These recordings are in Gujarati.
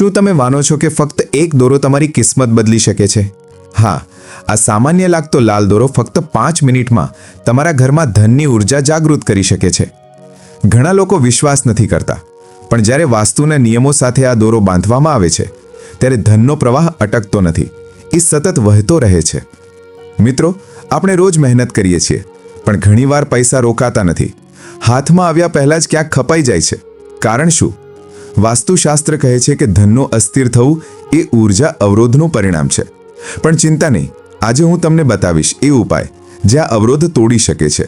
શું તમે માનો છો કે ફક્ત એક દોરો તમારી કિસ્મત બદલી શકે છે? હા, આ સામાન્ય લાગતો લાલ દોરો ફક્ત પાંચ મિનિટમાં તમારા ઘરમાં ધનની ઊર્જા જાગૃત કરી શકે છે. ઘણા લોકો વિશ્વાસ નથી કરતા, પણ જ્યારે વાસ્તુના નિયમો સાથે આ દોરો બાંધવામાં આવે છે, ત્યારે ધનનો પ્રવાહ અટકતો નથી, એ સતત વહેતો રહે છે. મિત્રો, આપણે રોજ મહેનત કરીએ છીએ, પણ ઘણીવાર પૈસા રોકાતા નથી. હાથમાં આવ્યા પહેલાં જ ક્યાંક ખપાઈ જાય છે. કારણ શું? વાસ્તુશાસ્ત્ર કહે છે કે ધનનું અસ્થિર થવું એ ઊર્જા અવરોધનું પરિણામ છે. પણ ચિંતા નહીં, આજે હું તમને બતાવીશ એ ઉપાય જે આ અવરોધ તોડી શકે છે.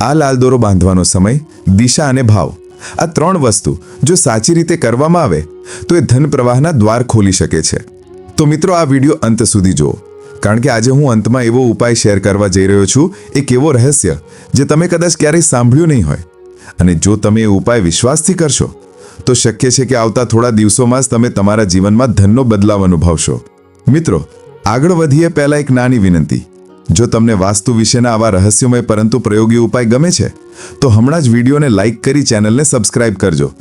આ લાલ દોરો બાંધવાનો સમય, દિશા અને ભાવ, આ ત્રણ વસ્તુ જો સાચી રીતે કરવામાં આવે, તો એ ધન પ્રવાહના દ્વાર ખોલી શકે છે. તો મિત્રો, આ વીડિયો અંત સુધી જુઓ. કારણ કે આજે હું અંતમાં એવો ઉપાય શેર કરવા જઈ રહ્યો છું એક એવો રહસ્ય, જે તમે કદાચ ક્યારેય સાંભળ્યું નહીં હોય. અને જો તમે એ ઉપાય વિશ્વાસથી કરશો તો શક્ય છે કે આવતા થોડા દિવસોમાં જ તમે તમારા જીવનમાં ધનનો બદલાવ અનુભવશો. મિત્રો, આગળ વધીએ પહેલાં એક નાની વિનંતી. જો તમને વાસ્તુ વિશેના આવા રહસ્યમય પરંતુ પ્રયોગી ઉપાય ગમે છે, તો હમણાં જ વિડીયોને લાઇક કરી ચેનલને સબસ્ક્રાઇબ કરજો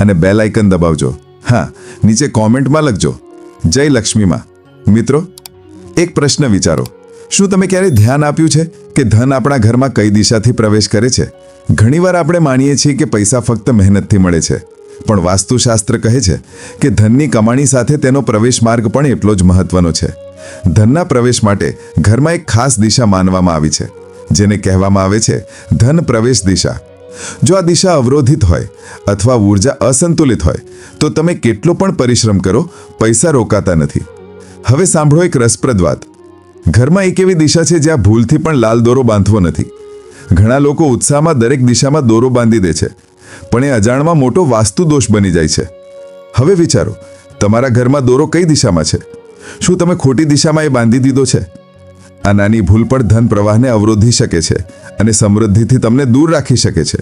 અને બેલ આઇકન દબાવજો. હા, નીચે કોમેન્ટમાં લખજો. જય લક્ષ્મીમાં. મિત્રો, એક પ્રશ્ન વિચારો. શું તમે ક્યારે ધ્યાન આપ્યું છે કે ધન આપણા ઘરમાં કઈ દિશાથી પ્રવેશ કરે છે? ઘણીવાર આપણે માનીએ છીએ કે પૈસા ફક્ત મહેનતથી મળે છે. પણ વાસ્તુશાસ્ત્ર કહે છે કે ધનની કમાણી સાથે તેનો પ્રવેશ માર્ગ પણ એટલો જ મહત્વનો છે. ધનના પ્રવેશ માટે ઘરમાં એક ખાસ દિશા માનવામાં આવી છે, જેને કહેવામાં આવે છે ધન પ્રવેશ દિશા. જો આ દિશા અવરોધિત હોય અથવા ઊર્જા અસંતુલિત હોય, તો તમે કેટલો પણ પરિશ્રમ કરો, પૈસા રોકાતા નથી. હવે સાંભળો એક રસપ્રદ વાત. ઘરમાં એક એવી દિશા છે જ્યાં ભૂલથી પણ લાલ દોરો બાંધવો નથી. ઘણા લોકો ઉત્સાહમાં દરેક દિશામાં દોરો બાંધી દે છે પણ એ અજાણમાં મોટો વાસ્તુ દોષ બની જાય છે. હવે વિચારો, તમારા ઘરમાં દોરો કઈ દિશામાં છે? શું તમે ખોટી દિશામાં એ બાંધી દીધો છે? આ નાની ભૂલ પણ ધન પ્રવાહને અવરોધી શકે છે અને સમૃદ્ધિથી તમને દૂર રાખી શકે છે.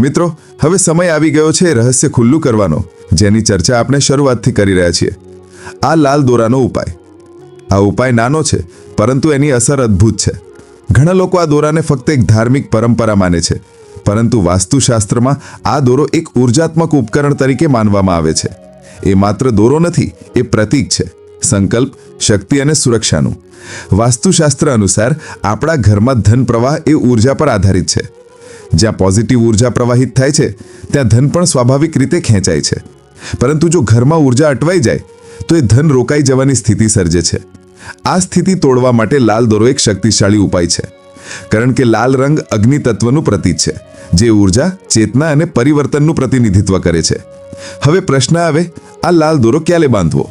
મિત્રો, હવે સમય આવી ગયો છે રહસ્ય ખુલ્લું કરવાનો, જેની ચર્ચા આપણે શરૂઆતથી કરી રહ્યા છીએ. આ લાલ દોરાનો ઉપાય. આ ઉપાય નાનો છે, પરંતુ એની અસર અદ્ભુત છે. ઘણા લોકો આ દોરાને ફક્ત એક ધાર્મિક પરંપરા માને છે. પરંતુ વાસ્તુશાસ્ત્રમાં આ દોરો એક ઉર્જાત્મક ઉપકરણ તરીકે માનવામાં આવે છે. એ માત્ર દોરો નથી, એ પ્રતીક છે, સંકલ્પ, શક્તિ અને સુરક્ષાનું. વાસ્તુશાસ્ત્ર અનુસાર આપણા ઘરમાં ધન પ્રવાહ એ ઊર્જા પર આધારિત છે. જ્યાં પોઝિટિવ ઊર્જા પ્રવાહિત થાય છે, ત્યાં ધન પણ સ્વાભાવિક રીતે ખેંચાય છે. પરંતુ જો ઘરમાં ઊર્જા અટવાઈ જાય, તો એ ધન રોકાઈ જવાની સ્થિતિ સર્જે છે. આ સ્થિતિ તોડવા માટે લાલ દોરો એક શક્તિશાળી ઉપાય છે. કારણ કે લાલ રંગ અગ્નિ તત્વનું પ્રતીક છે. જે ઊર્જા ચેતના અને પરિવર્તનનું પ્રતિનિધિત્વ કરે છે. હવે પ્રશ્ન આવે, આ લાલ દોરો ક્યારે બાંધવો?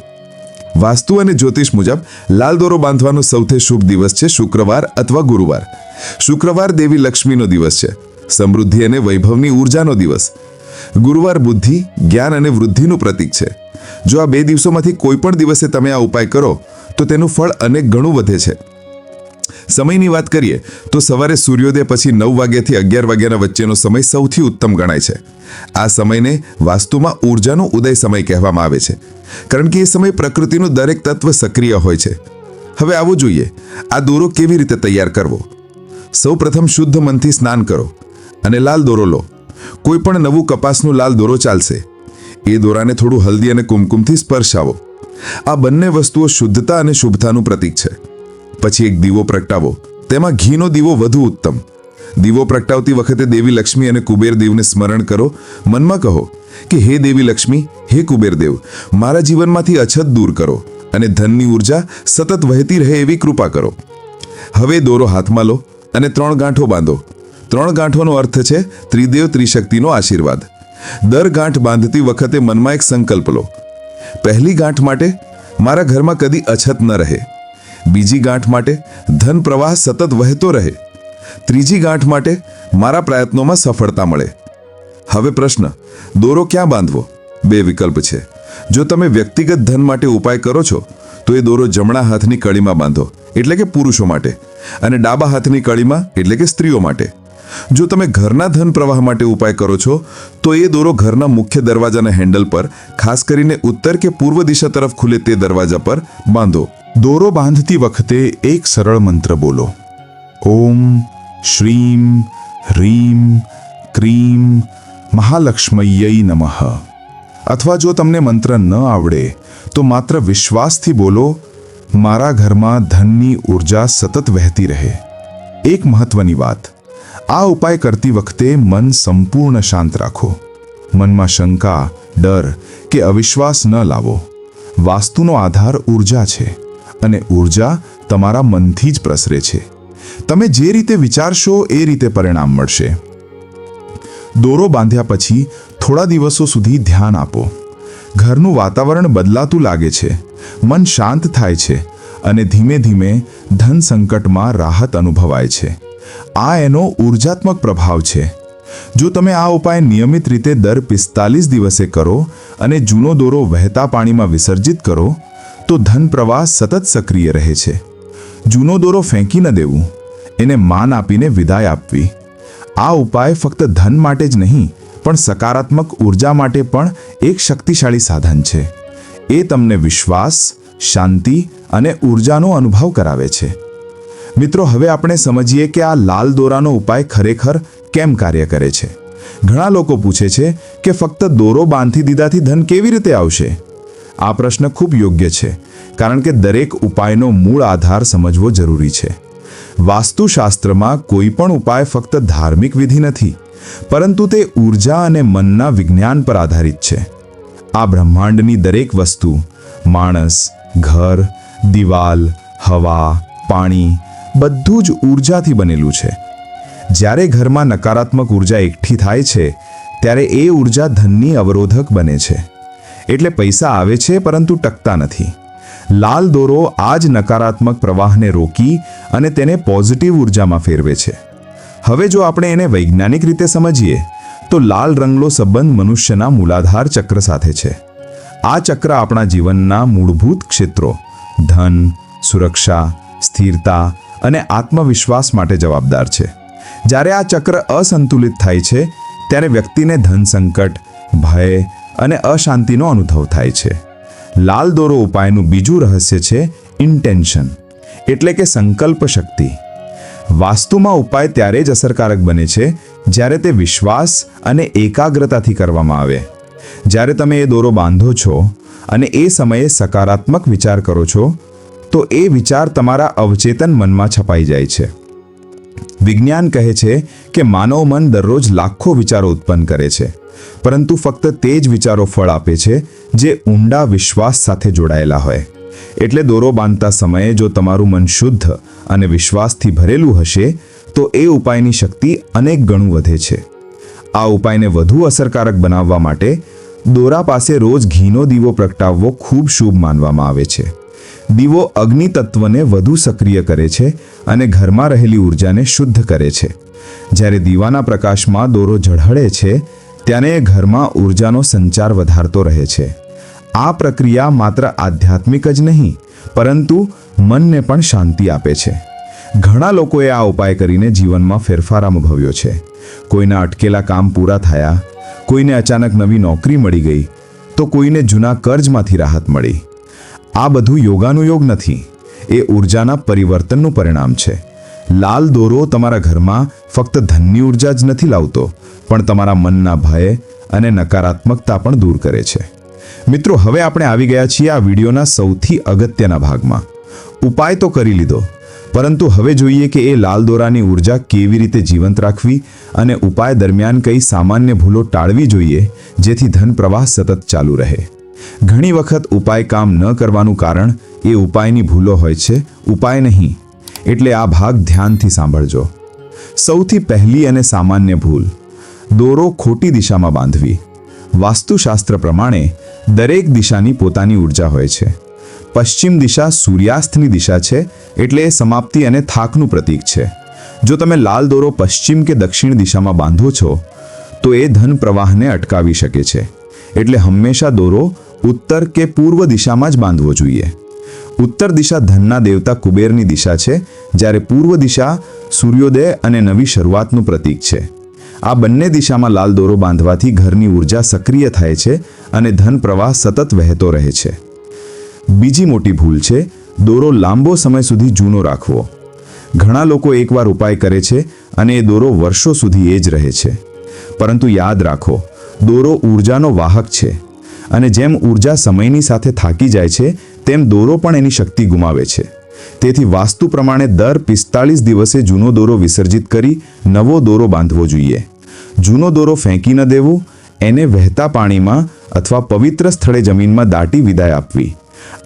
વાસ્તુ અને જ્યોતિષ મુજબ, લાલ દોરો બાંધવાનો સૌથી શુભ દિવસ છે શુક્રવાર અથવા ગુરુવાર. શુક્રવાર દેવી લક્ષ્મીનો દિવસ છે. સમૃદ્ધિ અને વૈભવની ઉર્જાનો દિવસ. ગુરુવાર બુદ્ધિ, જ્ઞાન અને વૃદ્ધિનું પ્રતીક છે. જો આ બે દિવસોમાંથી કોઈ પણ દિવસે તમે આ ઉપાય કરો, તો તેનું ફળ અનેક ગણું વધે છે. સમયની વાત કરીએ, તો સવારે સૂર્યોદય પછી નવ વાગ્યાથી અગિયાર વાગ્યાના વચ્ચેનો સમય સૌથી ઉત્તમ ગણાય છે. આ સમયને વાસ્તુમાં ઉર્જાનો ઉદય સમય કહેવામાં આવે છે, કારણ કે એ સમય પ્રકૃતિનું દરેક તત્વ સક્રિય હોય છે. હવે આવું જોઈએ, આ દોરો કેવી રીતે તૈયાર કરવો? સૌ પ્રથમ શુદ્ધ મનથી સ્નાન કરો અને લાલ દોરો લો. કોઈ પણ નવું કપાસનું લાલ દોરો ચાલશે. એ દોરાને થોડું હલ્દી અને કુમકુમથી સ્પર્શાવો. આ બંને વસ્તુઓ શુદ્ધતા અને શુભતાનું પ્રતીક છે. પછી એક દીવો પ્રગટાવો. તેમાં ઘીનો દીવો વધુ ઉત્તમ. દીવો પ્રગટાવતી વખતે દેવી લક્ષ્મી અને કુબેર દેવને સ્મરણ કરો. મનમાં કહો કે, હે દેવી લક્ષ્મી, હે કુબેર દેવ, મારા જીવનમાંથી અછત દૂર કરો અને ધનની ઊર્જા સતત વહેતી રહે એવી કૃપા કરો. હવે દોરો હાથમાં લો અને ત્રણ ગાંઠો બાંધો. ત્રણ ગાંઠોનો અર્થ છે ત્રિદેવ ત્રિશક્તિનો આશીર્વાદ. દર ગાંઠ બાંધતી વખતે મનમાં એક સંકલ્પ લો. પહેલી ગાંઠ માટે મારા ઘરમાં કદી અછત ન રહે. બીજી ગાંઠ માટે ધન પ્રવાહ સતત વહેતો રહે. ત્રીજી ગાંઠ માટે મારા પ્રયત્નોમાં સફળતા મળે. હવે પ્રશ્ન, દોરો ક્યાં બાંધવો? બે વિકલ્પ છે. જો તમે વ્યક્તિગત ધન માટે ઉપાય કરો છો, તો એ દોરો જમણા હાથની કળીમાં બાંધો, એટલે કે પુરુષો માટે, અને ડાબા હાથની કળીમાં, એટલે કે સ્ત્રીઓ માટે. જો તમે ઘરના ધન પ્રવાહ માટે ઉપાય કરો છો, તો એ દોરો ઘરના મુખ્ય દરવાજાના હેન્ડલ પર, ખાસ કરીને ઉત્તર કે પૂર્વ દિશા તરફ ખુલે તે દરવાજા પર બાંધો. દોરો બાંધતી વખતે એક સરળ મંત્ર બોલો. ઓમ, શ્રીમ, હ્રીમ, ક્રીમ, મહાલક્ષ્મય્ય નમઃ. અથવા જો તમને મંત્ર ન આવડે, તો માત્ર વિશ્વાસથી બોલો, મારા ઘરમાં ધનની ઊર્જા સતત વહેતી રહે. એક મહત્વની વાત. આ ઉપાય કરતી વખતે મન સંપૂર્ણ શાંત રાખો. મનમાં શંકા, ડર કે અવિશ્વાસ ન લાવો. વાસ્તુનો આધાર ઊર્જા છે અને ઊર્જા તમારા મનથી જ પ્રસરે છે. તમે જે રીતે વિચારશો એ રીતે પરિણામ મળશે. દોરો બાંધ્યા પછી થોડા દિવસો સુધી ધ્યાન આપો. ઘરનું વાતાવરણ બદલાતું લાગે છે. મન શાંત થાય છે અને ધીમે ધીમે ધન સંકટમાં રાહત અનુભવાય છે. આ એનો ઉર્જાત્મક પ્રભાવ છે. જો તમે આ ઉપાય નિયમિત રીતે દર પિસ્તાલીસ દિવસે કરો અને જૂનો દોરો વહેતા પાણીમાં વિસર્જિત કરો, તો ધન પ્રવાહ સતત સક્રિય રહે છે. જૂનો દોરો ફેંકી ન દેવું. એને માન આપીને વિદાય આપવી. આ ઉપાય ફક્ત ધન માટે જ નહીં, પણ સકારાત્મક ઊર્જા માટે પણ એક શક્તિશાળી સાધન છે. એ તમને વિશ્વાસ, શાંતિ અને ઉર્જાનો અનુભવ કરાવે છે. મિત્રો, હવે આપણે સમજીએ કે આ લાલ દોરાનો ઉપાય ખરેખર કેમ કાર્ય કરે છે? ઘણા લોકો પૂછે છે કે ફક્ત દોરો બાંધી દીધાથી ધન કેવી રીતે આવશે? આ પ્રશ્ન ખૂબ યોગ્ય છે, કારણ કે દરેક ઉપાયનો મૂળ આધાર સમજવો જરૂરી છે. વાસ્તુશાસ્ત્રમાં કોઈ પણ ઉપાય ફક્ત ધાર્મિક વિધિ નથી, પરંતુ તે ઊર્જા અને મનના વિજ્ઞાન પર આધારિત છે. આ બ્રહ્માંડની દરેક વસ્તુ, માણસ, ઘર, દિવાલ, હવા, પાણી બધું જ ઉર્જાથી બનેલું છે. જ્યારે ઘરમાં નકારાત્મક ઊર્જા એકઠી થાય છે, ત્યારે એ ઊર્જા ધનની અવરોધક બને છે. એટલે પૈસા આવે છે, પરંતુ ટકતા નથી. લાલ દોરો આ જ નકારાત્મક પ્રવાહને રોકી અને તેને પોઝિટિવ ઉર્જામાં ફેરવે છે. હવે જો આપણે એને વૈજ્ઞાનિક રીતે સમજીએ, તો લાલ રંગનો સંબંધ મનુષ્યના મૂલાધાર ચક્ર સાથે છે. આ ચક્ર આપણા જીવનના મૂળભૂત ક્ષેત્રો, ધન, સુરક્ષા, સ્થિરતા અને આત્મવિશ્વાસ માટે જવાબદાર છે. જ્યારે આ ચક્ર અસંતુલિત થાય છે, ત્યારે વ્યક્તિને ધન સંકટ, ભય અને અશાંતિનો અનુભવ થાય છે. લાલ દોરો ઉપાયનું બીજું રહસ્ય છે ઇન્ટેન્શન એટલે કે સંકલ્પ શક્તિ. વાસ્તુમાં ઉપાય ત્યારે જ અસરકારક બને છે, જ્યારે તે વિશ્વાસ અને એકાગ્રતાથી કરવામાં આવે. જ્યારે તમે એ દોરો બાંધો છો અને એ સમયે સકારાત્મક વિચાર કરો છો તો એ વિચાર તમારા અવચેતન મનમાં છપાઈ જાય છે. વિજ્ઞાન કહે છે કે માનવ મન દરરોજ લાખો વિચારો ઉત્પન્ન કરે છે. પરંતુ ફક્ત તે જ વિચારો ફળ આપે છે જે ઊંડા વિશ્વાસ સાથે જોડાયેલા હોય. એટલે દોરો બાંધતા સમયે જો તમારું મન શુદ્ધ અને વિશ્વાસથી ભરેલું હશે, તો એ ઉપાયની શક્તિ અનેક ગણું વધે છે. આ ઉપાયને વધુ અસરકારક બનાવવા માટે દોરા પાસે રોજ ઘીનો દીવો પ્રગટાવવો ખૂબ શુભ માનવામાં આવે છે. દીવો અગ્નિ તત્વને વધુ સક્રિય કરે છે અને ઘરમાં રહેલી ઉર્જાને શુદ્ધ કરે છે. જ્યારે દીવાના પ્રકાશમાં દોરો ઝળહળે છે, ત્યારે ઘરમાં ઉર્જાનો સંચાર વધારતો રહે છે. આ પ્રક્રિયા માત્ર આધ્યાત્મિક જ નહીં, પરંતુ મનને પણ શાંતિ આપે છે. ઘણા લોકોએ આ ઉપાય કરીને જીવનમાં ફેરફાર અનુભવ્યો છે. કોઈના અટકેલા કામ પૂરા થયા, કોઈને અચાનક નવી નોકરી મળી ગઈ, તો કોઈને જૂના કર્જમાંથી રાહત મળી. આ બધું યોગાનુયોગ નથી. એ ઉર્જાના પરિવર્તનનું પરિણામ છે. લાલ દોરો તમારા ઘરમાં ફક્ત ધનની ઊર્જા જ નથી લાવતો, પણ તમારા મનના ભય અને નકારાત્મકતા પણ દૂર કરે છે. મિત્રો, હવે આપણે આવી ગયા છીએ આ વિડીયોના સૌથી અગત્યના ભાગમાં. ઉપાય તો કરી લીધો, પરંતુ હવે જોઈએ કે એ લાલ દોરાની ઊર્જા કેવી રીતે જીવંત રાખવી અને ઉપાય દરમિયાન કઈ સામાન્ય ભૂલો ટાળવી જોઈએ, જેથી ધન પ્રવાહ સતત ચાલુ રહે. ઘણી વખત ઉપાય કામ ન કરવાનું કારણ એ ઉપાયની ભૂલો હોય છે, ઉપાય નહીં. એટલે આ ભાગ ધ્યાનથી સાંભળજો. સૌથી પહેલી અને સામાન્ય ભૂલ, દોરો ખોટી દિશામાં બાંધવી. વાસ્તુશાસ્ત્ર પ્રમાણે, દરેક દિશાની પોતાની ઊર્જા હોય છે. પશ્ચિમ દિશા સૂર્યાસ્તની દિશા છે, એટલે એ સમાપ્તિ અને થાકનું પ્રતીક છે. જો તમે લાલ દોરો પશ્ચિમ કે દક્ષિણ દિશામાં બાંધો છો, તો એ ધન પ્રવાહને અટકાવી શકે છે. એટલે હંમેશા દોરો ઉત્તર કે પૂર્વ દિશામાં જ બાંધવો જોઈએ. ઉત્તર દિશા ધનના દેવતા કુબેરની દિશા છે, જ્યારે પૂર્વ દિશા સૂર્યોદય અને નવી શરૂઆતનું પ્રતીક છે. આ બંને દિશામાં લાલ દોરો બાંધવાથી ઘરની ઊર્જા સક્રિય થાય છે અને ધન પ્રવાહ સતત વહેતો રહે છે. બીજી મોટી ભૂલ છે, દોરો લાંબો સમય સુધી જૂનો રાખવો. ઘણા લોકો એકવાર ઉપાય કરે છે અને એ દોરો વર્ષો સુધી એ જ રહે છે. પરંતુ યાદ રાખો, દોરો ઉર્જાનો વાહક છે. અને જેમ ઊર્જા સમયની સાથે થાકી જાય છે, તેમ દોરો પણ એની શક્તિ ગુમાવે છે. તેથી વાસ્તુ પ્રમાણે દર પિસ્તાળીસ દિવસે જૂનો દોરો વિસર્જિત કરી નવો દોરો બાંધવો જોઈએ. જૂનો દોરો ફેંકી ન દેવો, એને વહેતા પાણીમાં અથવા પવિત્ર સ્થળે જમીનમાં દાટી વિદાય આપવી.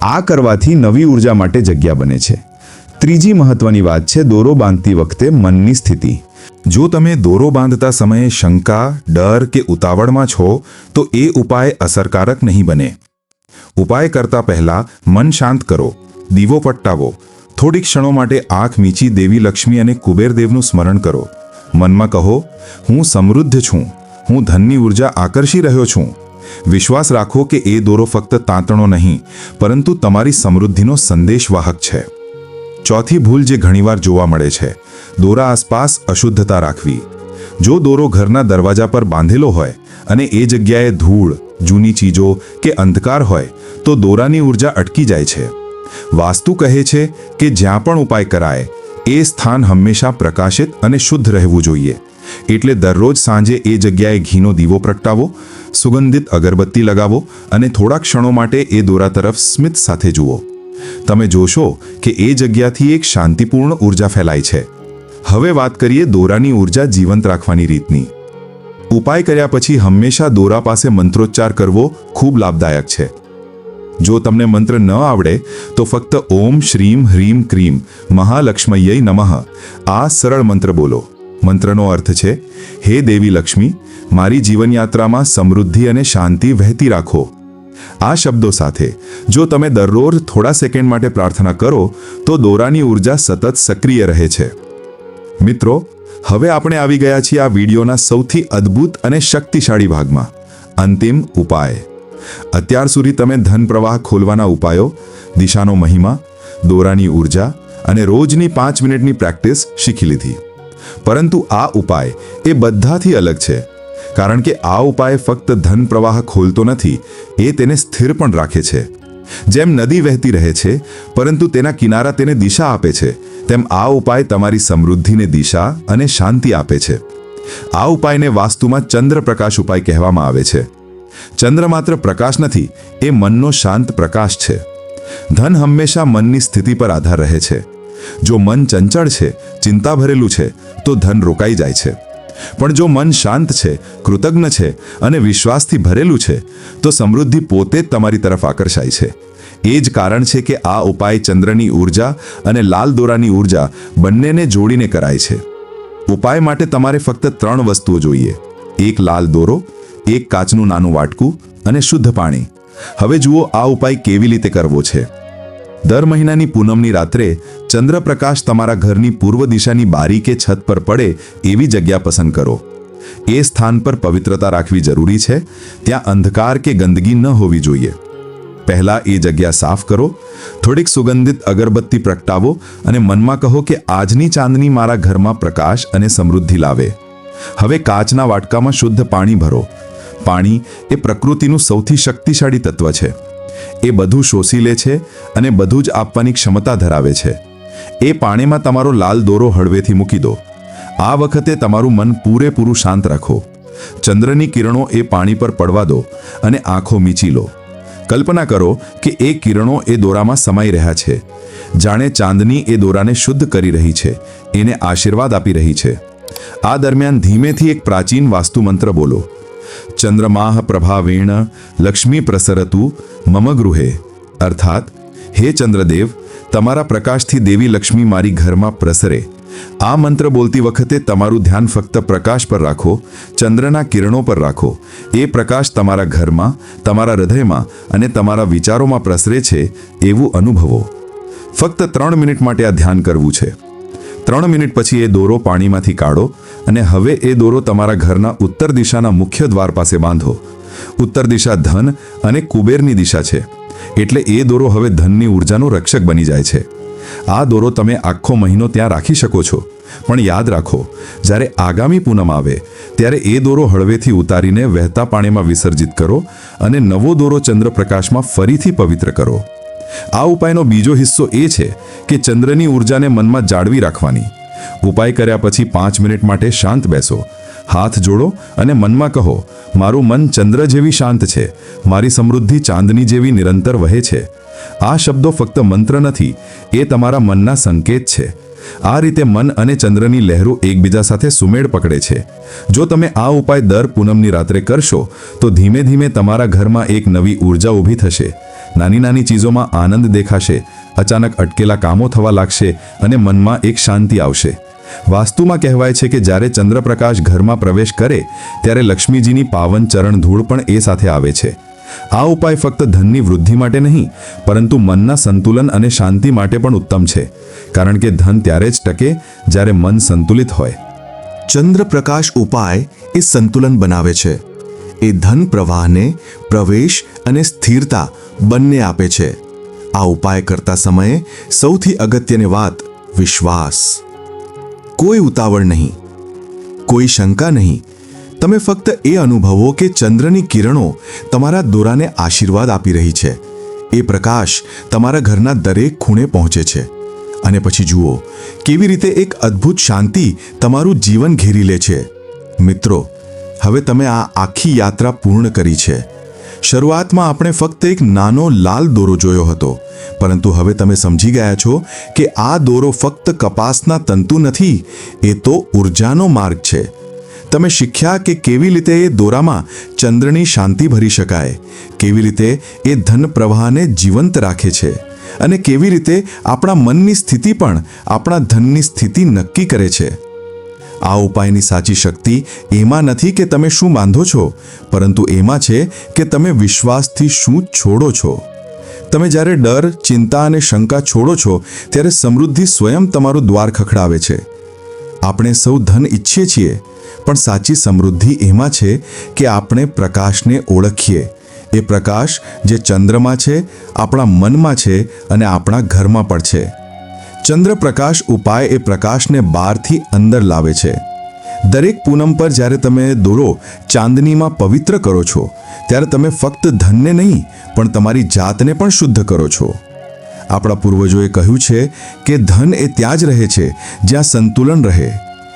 આ કરવાથી નવી ઊર્જા માટે જગ્યા બને છે. ત્રીજી મહત્વની વાત છે દોરો બાંધતી વખતે મનની સ્થિતિ. જો તમે દોરો બાંધતા સમયે શંકા, ડર કે ઉતાવળમાં છો, તો એ ઉપાય અસરકારક નહીં બને. ઉપાય કરતા પહેલા મન શાંત કરો, દીવો પટ્ટાવો થોડીક ક્ષણો માટે આંખ મીચી દેવી લક્ષ્મી અને કુબેરદેવનું સ્મરણ કરો. મનમાં કહો, હું સમૃદ્ધ છું. હું ધનની ઊર્જા આકર્ષી રહ્યો છું. વિશ્વાસ રાખો કે એ દોરો ફક્ત તાંતણો નહીં, પરંતુ તમારી સમૃદ્ધિનો સંદેશવાહક છે. ચોથી ભૂલ જે ઘણીવાર જોવા મળે છે દોરા આસપાસ અશુદ્ધતા રાખવી. જો દોરો ઘરના દરવાજા પર બાંધેલો હોય અને એ જગ્યાએ ધૂળ, જૂની ચીજો કે અંધકાર હોય, તો દોરાની ઊર્જા અટકી જાય છે. વાસ્તુ કહે છે કે જ્યાં પણ ઉપાય કરાય, એ સ્થાન હંમેશા પ્રકાશિત અને શુદ્ધ રહેવું જોઈએ. એટલે દરરોજ સાંજે એ જગ્યાએ ઘીનો દીવો પ્રગટાવો, સુગંધિત અગરબત્તી લગાવો અને થોડા ક્ષણો માટે એ દોરા તરફ સ્મિત સાથે જુઓ. તમે જોશો કે એ જગ્યાથી એક શાંતિપૂર્ણ ઊર્જા ફેલાય છે. હવે વાત કરીએ દોરાની ઊર્જા જીવંત રાખવાની રીતની. ઉપાય કર્યા પછી હંમેશા દોરા પાસે મંત્રોચ્ચાર કરવો ખૂબ લાભદાયક છે. જો તમને મંત્ર ન આવડે, તો ફક્ત ઓમ શ્રીમ હ્રીમ ક્રીમ, મહાલક્ષ્મય્ય નમઃ. આ સરળ મંત્ર બોલો. મંત્રનો અર્થ છે, હે દેવી લક્ષ્મી, મારી જીવનયાત્રામાં સમૃદ્ધિ અને શાંતિ વહેતી રાખો. આ શબ્દો સાથે, જો તમે દરરોજ થોડા સેકન્ડ માટે પ્રાર્થના કરો, તો દોરાની ઊર્જા સતત સક્રિય રહે છે. મિત્રો, હવે આપણે આવી ગયા છીએ આ વિડીયોના સૌથી અદ્ભુત અને શક્તિશાળી ભાગમાં. અંતિમ ઉપાય. અત્યાર સુધી તમે ધન પ્રવાહ ખોલવાના ઉપાયો, દિશાનો મહિમા, દોરાની ઊર્જા અને રોજની પાંચ મિનિટની પ્રેક્ટિસ શીખી લીધી. પરંતુ આ ઉપાય એ બધાથી અલગ છે, કારણ કે આ ઉપાય ફક્ત ધન પ્રવાહ ખોલતો નથી, એ તેને સ્થિર પણ રાખે છે. જેમ નદી વહેતી રહે છે, પરંતુ તેના કિનારા તેને દિશા આપે છે, તેમ આ ઉપાય તમારી સમૃદ્ધિને દિશા અને શાંતિ આપે છે. આ ઉપાયને વાસ્તુમાં ચંદ્ર પ્રકાશ ઉપાય કહેવામાં આવે છે. ચંદ્ર માત્ર પ્રકાશ નથી, એ મનનો શાંત પ્રકાશ છે. ધન હંમેશા મનની સ્થિતિ પર આધાર રહે છે. જો મન ચંચળ છે ચિંતા ભરેલું છે, તો ધન રોકાઈ જાય છે. પણ જો મન શાંત છે, કૃતજ્ઞ છે અને વિશ્વાસથી ભરેલું છે, તો સમૃદ્ધિ પોતે જ તમારી તરફ આકર્ષાય છે. એ જ કારણ છે કે આ ઉપાય ચંદ્રની ઊર્જા અને લાલ દોરાની ઊર્જા બંનેને જોડીને કરાય છે. ઉપાય માટે તમારે ફક્ત ત્રણ વસ્તુઓ જોઈએ. એક લાલ દોરો, એક કાચનું નાનું વાટકું અને શુદ્ધ પાણી. હવે જુઓ આ ઉપાય કેવી રીતે કરવો છે. દર મહિનાની પૂનમની રાત્રે ચંદ્રપ્રકાશ તમારા ઘરની પૂર્વ દિશાની બારી કે છત પર પડે એવી જગ્યા પસંદ કરો. એ સ્થાન પર પવિત્રતા રાખવી જરૂરી છે. ત્યાં અંધકાર કે ગંદકી ન હોવી જોઈએ. પહેલાં એ જગ્યા સાફ કરો. થોડીક સુગંધિત અગરબત્તી પ્રગટાવો અને મનમાં કહો કે આજની ચાંદની મારા ઘરમાં પ્રકાશ અને સમૃદ્ધિ લાવે. હવે કાચના વાટકામાં શુદ્ધ પાણી ભરો. પાણી એ પ્રકૃતિનું સૌથી શક્તિશાળી તત્વ છે. એ બધું શોષી લે છે અને બધું જ આપવાની ક્ષમતા ધરાવે છે. એ પાણીમાં તમારો લાલ દોરો હળવેથી મૂકી દો. આ વખતે તમારું મન પૂરેપૂરું શાંત રાખો. ચંદ્રની કિરણો એ પાણી પર પડવા દો અને આંખો મીચી લો. કલ્પના કરો કે એ કિરણો એ દોરામાં સમાઈ રહ્યા છે. જાણે ચાંદની એ દોરાને શુદ્ધ કરી રહી છે, એને આશીર્વાદ આપી રહી છે. આ દરમિયાન ધીમેથી એક પ્રાચીન વાસ્તુ મંત્ર બોલો. ચંદ્રમાહ પ્રભાવેણ લક્ષ્મી પ્રસરતુ મમ ગૃહે અર્થાત હે ચંદ્રદેવ તમારા પ્રકાશથી દેવી લક્ષ્મી મારી ઘરમાં પ્રસરે આ મંત્ર બોલતી વખતે તમારું ધ્યાન ફક્ત પ્રકાશ પર રાખો ચંદ્રના કિરણો પર રાખો એ પ્રકાશ તમારા ઘરમાં તમારા હૃદયમાં અને તમારા વિચારોમાં પ્રસરે છે એવું અનુભવો ફક્ત ત્રણ મિનિટ માટે આ ધ્યાન કરવું છે ત્રણ મિનિટ પછી એ દોરો પાણીમાંથી કાઢો અને હવે એ દોરો તમારા ઘરના ઉત્તર દિશાના મુખ્ય દ્વાર પાસે બાંધો. ઉત્તર દિશા ધન અને કુબેરની દિશા છે. એટલે એ દોરો હવે ધનની ઉર્જાનો રક્ષક બની જાય છે. આ દોરો તમે આખો મહિનો ત્યાં રાખી શકો છો. પણ યાદ રાખો, જ્યારે આગામી પૂનમ આવે, ત્યારે એ દોરો હળવેથી ઉતારીને વહેતા પાણીમાં વિસર્જિત કરો અને નવો દોરો ચંદ્રપ્રકાશમાં ફરીથી પવિત્ર કરો. આ ઉપાયનો બીજો હિસ્સો એ છે કે ચંદ્રની ઉર્જાને મનમાં જાળવી રાખવાની. ઉપાય કર્યા પછી પાંચ મિનિટ માટે શાંત બેસો. હાથ જોડો અને મનમાં કહો, મારું મન ચંદ્ર જેવી શાંત છે. મારી સમૃદ્ધિ ચાંદની જેવી નિરંતર વહે છે. આ શબ્દો ફક્ત મંત્ર નથી, એ તમારા મનના સંકેત છે. આ રીતે મન અને ચંદ્રની લહેરો એકબીજા સાથે સુમેળ પકડે છે. જો તમે આ ઉપાય દર પૂનમની રાત્રે કરશો, તો ધીમે ધીમે તમારા ઘરમાં એક નવી ઊર્જા ઊભી થશે. નાની નાની ચીજોમાં આનંદ દેખાશે, અચાનક અટકેલા કામો થવા લાગશે અને મનમાં એક શાંતિ આવશે. વાસ્તુમાં કહેવાય છે કે જ્યારે ચંદ્રપ્રકાશ ઘરમાં પ્રવેશ કરે, ત્યારે લક્ષ્મીજીની પાવન ચરણ ધૂળ પણ એ સાથે આવે છે. આ ઉપાય ફક્ત ધનની વૃદ્ધિ માટે નહીં, પરંતુ મનના સંતુલન અને શાંતિ માટે પણ ઉત્તમ છે, કારણ કે ધન ત્યારે જ ટકે જ્યારે મન સંતુલિત હોય. ચંદ્રપ્રકાશ ઉપાય એ સંતુલન બનાવે છે. એ ધન પ્રવાહને પ્રવેશ અને સ્થિરતા બંને આપે છે. આ ઉપાય કરતા સમયે સૌથી અગત્યની વાત વિશ્વાસ. કોઈ ઉતાવળ નહીં, કોઈ શંકા નહીં. તમે ફક્ત એ અનુભવો કે ચંદ્રની કિરણો તમારા દોરાને આશીર્વાદ આપી રહી છે. એ પ્રકાશ તમારા ઘરના દરેક ખૂણે પહોંચે છે. અને પછી જુઓ, કેવી રીતે એક અદ્ભુત શાંતિ તમારું જીવન ઘેરી લે છે. મિત્રો, હવે તમે આ આખી યાત્રા પૂર્ણ કરી છે. શરૂઆતમાં આપણે ફક્ત એક નાનો લાલ દોરો જોયો હતો. પરંતુ હવે તમે સમજી ગયા છો કે આ દોરો ફક્ત કપાસના તંતુ નથી, એ તો ઉર્જાનો માર્ગ છે. તમે શીખ્યા કે કેવી રીતે એ દોરામાં ચંદ્રની શાંતિ ભરી શકાય, કેવી રીતે એ ધન પ્રવાહને જીવંત રાખે છે અને કેવી રીતે આપણા મનની સ્થિતિ પણ આપણા ધનની સ્થિતિ નક્કી કરે છે. આ ઉપાયની સાચી શક્તિ એમાં નથી કે તમે શું બાંધો છો, પરંતુ એમાં છે કે તમે વિશ્વાસથી શું છોડો છો. તમે જ્યારે ડર, ચિંતા અને શંકા છોડો છો, ત્યારે સમૃદ્ધિ સ્વયં તમારું દ્વાર ખખડાવે છે. આપણે સૌ ધન ઈચ્છીએ છીએ, પણ સાચી સમૃદ્ધિ એમાં છે કે આપણે પ્રકાશને ઓળખીએ. એ પ્રકાશ જે ચંદ્રમાં છે, આપણા મનમાં છે અને આપણા ઘરમાં પણ છે. ચંદ્રપ્રકાશ ઉપાય એ પ્રકાશને બહારથી અંદર લાવે છે. દરેક પૂનમ પર જ્યારે તમે દોરો, ચાંદનીમાં પવિત્ર કરો છો, ત્યારે તમે ફક્ત ધનને નહીં, પણ તમારી જાતને પણ શુદ્ધ કરો છો. આપણા પૂર્વજોએ કહ્યું છે કે ધન એ ત્યાં જ રહે છે જ્યાં સંતુલન રહે.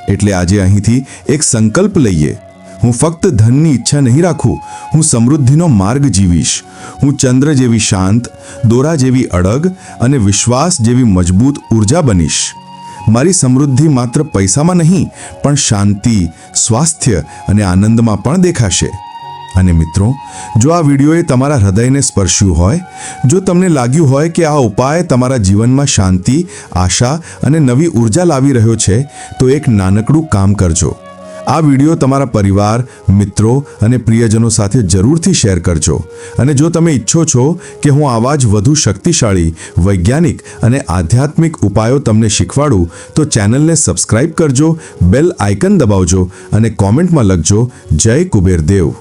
એટલે આજે અહીંથી એક સંકલ્પ લઈએ. હું ફક્ત ધનની ઈચ્છા નહીં રાખું, હું સમૃદ્ધિનો માર્ગ જીવીશ. હું ચંદ્ર જેવી શાંત, દોરા જેવી અડગ અને વિશ્વાસ જેવી મજબૂત ઊર્જા બનીશ. મારી સમૃદ્ધિ માત્ર પૈસામાં નહીં, પણ શાંતિ, સ્વાસ્થ્ય અને આનંદમાં પણ દેખાશે. અને મિત્રો, જો આ વિડીયોએ તમારા હૃદયને સ્પર્શ્યું હોય, જો તમને લાગ્યું હોય કે આ ઉપાય તમારા જીવનમાં શાંતિ, આશા અને નવી ઊર્જા લાવી રહ્યો છે, તો એક નાનકડું કામ કરજો. આ વીડિયો તમારા પરિવાર, મિત્રો અને પ્રિયજનો સાથે જરૂરથી શેર કરજો. અને જો તમે ઈચ્છો છો કે હું આવા જ વધુ શક્તિશાળી, વૈજ્ઞાનિક અને આધ્યાત્મિક ઉપાયો તમને શીખવાડું, તો ચેનલને સબસ્ક્રાઇબ કરજો, બેલ આઇકન દબાવજો અને કોમેન્ટમાં લખજો, જય કુબેર દેવ